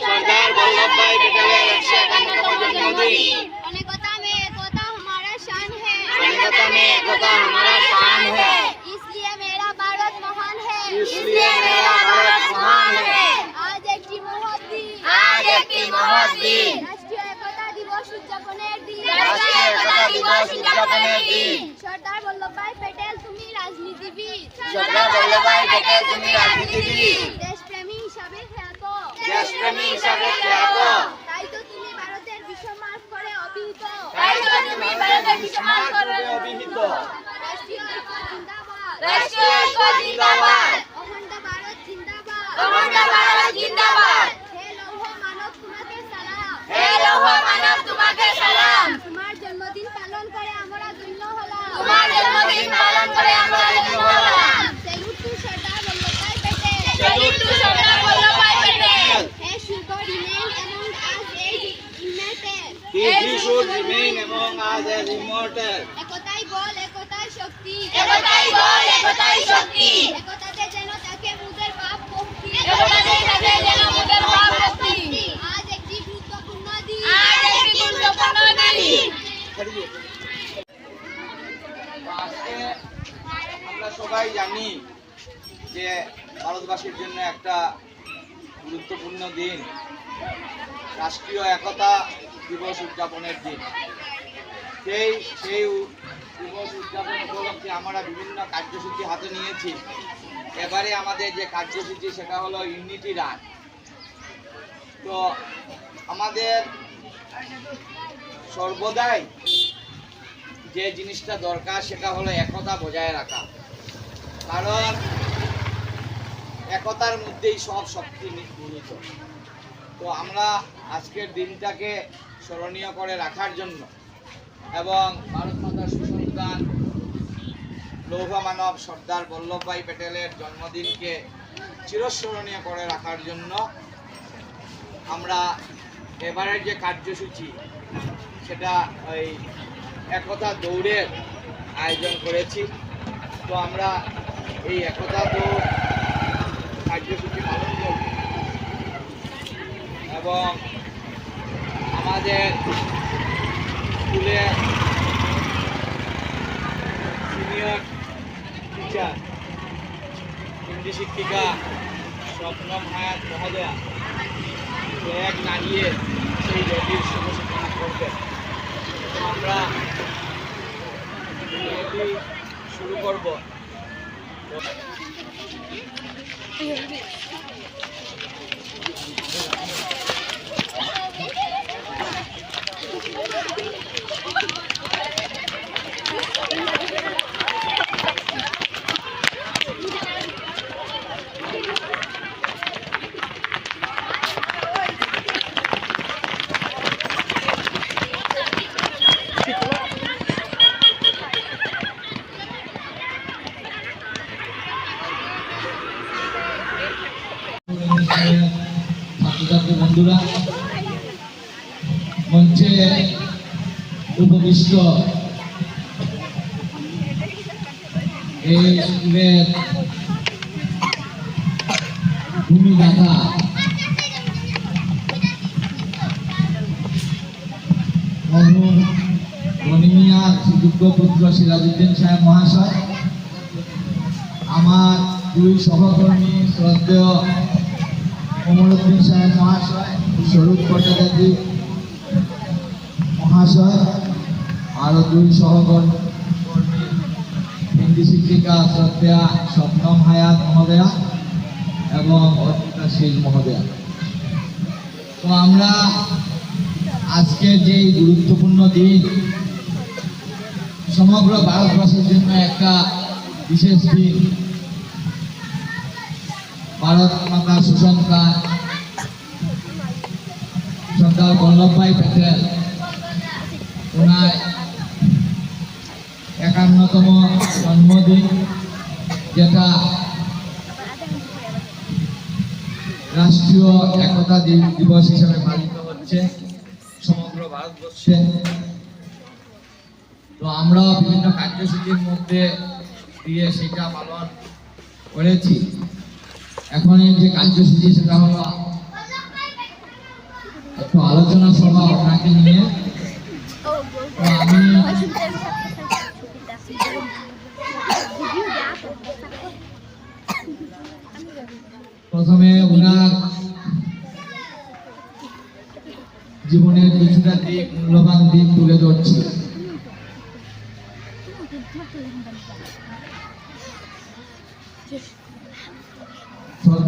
सरदार वल्लभ भाई पटेल एकशो इक्यानवेतम जन्मदिन अनेकता में एकता हमारा शान है। अनेकता में एकता हमारा शान है। সর্দার বল্লভভাই পটেল তুমি রাজনীতিবিদ দেশপ্রেমী হিসাবে খ্যাত। দেশপ্রেমী হিসাবে খ্যাত। তাই তো তুমি ভারতের বিশ্বমার্গ করে অভিহিত। তাই তো তুমি ভারতের বিশ্বমার্গ রূপে অভিহিত। রাষ্ট্রীয় ঐক্য জিন্দাবাদ। রাষ্ট্রীয় ঐক্য জিন্দাবাদ অখণ্ড ভারত জিন্দাবাদ অখণ্ড ভারত জিন্দাবাদ হে লৌহ মানব তোমাকে সালাম হে লৌহ মানব তোমাকে সালাম তোমার জন্মদিন পালন করে আমরা ধন্য হলাম তোমার জন্মদিন পালন করে আমরা ধন্য হলাম salute to Sardar Vallabhbhai Patel Salute to Sardar Vallabhbhai Patel. He should remain among us as united He should remain among us একতাই বল একতাই শক্তি। একতাই বল, একতাই শক্তি। একতাতে যেন তাকে মুদের পাপ মুক্তি। একতাতে থাকে যেন মোদের পাপ মুক্তি। আজ একটি গুরুত্বপূর্ণ দিন। আজ একটি গুরুত্বপূর্ণ দিন। আমরা সবাই জানি যে ভারতবাসীর জন্য একটা গুরুত্বপূর্ণ দিন। রাষ্ট্রীয় একতা দিবস উদযাপনের দিন। সেই সেই দিবস উদযাপন উপলক্ষে আমরা বিভিন্ন কার্যসূচি হাতে নিয়েছি। এবারে আমাদের যে কার্যসূচি সেটা হলো ইউনিটি রান। তো আমাদের সর্বদাই যে জিনিসটা দরকার সেটা হলো একতা বজায় রাখা। কারণ একতার মধ্যেই সব শক্তি নিহিত। তো আমরা আজকের দিনটাকে স্মরণীয় করে রাখার জন্য এবং ভারত মাতার সুসন্তান লৌহ মানব সর্দার বল্লভভাই প্যাটেলের জন্মদিনকে চিরস্মরণীয় করে রাখার জন্য আমরা এবারের যে কার্যসূচি, সেটা ওই একতা দৌড়ের আয়োজন করেছি। তো আমরা এই একতা দৌড় কার্যসূচি পালন করব। এবং আমাদের স্কুলের সিনিয়র টিচার, হিন্দি শিক্ষিকা স্বপ্নম হায়াত মহোদয়া ফ্ল্যাগ নাড়িয়ে সেই র্যালির শুভ সূচনা করবেন আমরা র্যালি শুরু করব। বন্ধুরা মঞ্চে উপবিষ্ট এই ভূমিদাতা পুত্র সিরাজউদ্দিন সাহেব মহাশয় আমার দুই সহকর্মী শ্রদ্ধেয় কমলুদ্দিন সাহেব মহাশয়, স্বরূপ ভট্টাচার্য মহাশয় আরও দুই সহকর্মী হিন্দি শিক্ষিকা শ্রদ্ধা স্বপ্নম হায়াত মহোদয়া এবং অর্পিতা শীল মহোদয়া। তো আমরা আজকে যে গুরুত্বপূর্ণ দিন, সমগ্র ভারতবাসীর জন্য একটা বিশেষ দিন ভারত মাতার সুসন্তান সর্দার বল্লভভাই প্যাটেল। ওনার একান্নতম জন্মদিন, যেটা রাষ্ট্রীয় একতা দিবস হিসেবে পালিত হচ্ছে সমগ্র ভারতবর্ষে। তো আমরা বিভিন্ন কার্যসূচির মধ্যে দিয়ে সেটা পালন করেছি। এখন যে কার্যসূচি সেটা হলো একটু আলোচনা সভা আপনাকে নিয়ে। প্রথমে ওনার জীবনের কিছুটা দিক, মূল্যবান দিক তুলে ধরছি।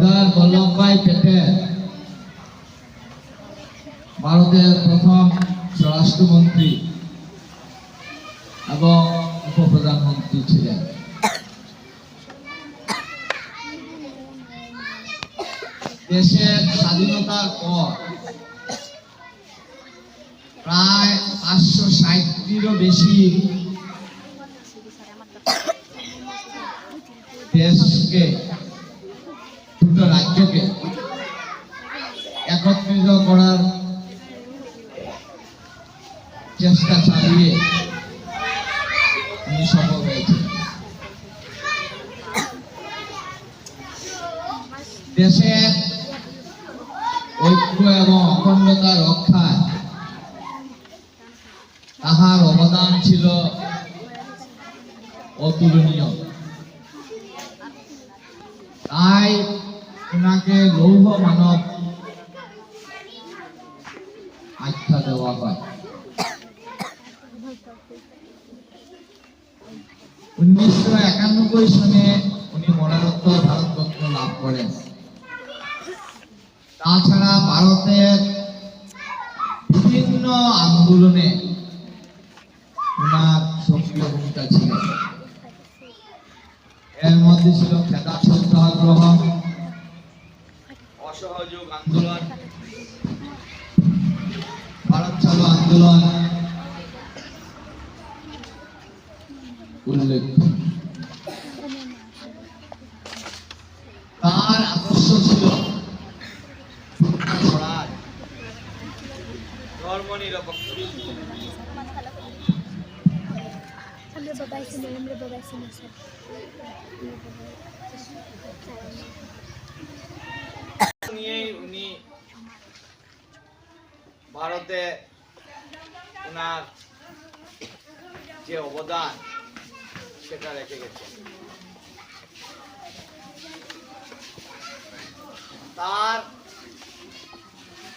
সর্দার বল্লভভাই প্যাটেল ভারতের প্রথম স্বরাষ্ট্রমন্ত্রী এবং উপপ্রধানমন্ত্রী ছিলেন। দেশের স্বাধীনতার পর প্রায় পাঁচশো ষাটটিরও বেশি দেশকে রাজ্যকে একত্রিত করার চেষ্টা চালিয়ে উনি সফল হয়েছিলেন দেশের ঐক্য এবং অখণ্ডতা রক্ষায় তাহার অবদান ছিল অতুলনীয় তাই ওনাকে লৌহ মানব আখ্যা দেওয়া হয়। উনিশশো একানব্বই সনে উনি মরণোত্তর ভারতরত্ন লাভ করেন। তাছাড়া ভারতের বিভিন্ন আন্দোলনে ওনার সক্রিয় ভূমিকা ছিল এর মধ্যে ছিল ছাড়ো উল্লেখ। তার আদর্শ ছিল নিয়েই উনি ভারতে ওনার যে অবদান সেটা রেখে গেছে। তার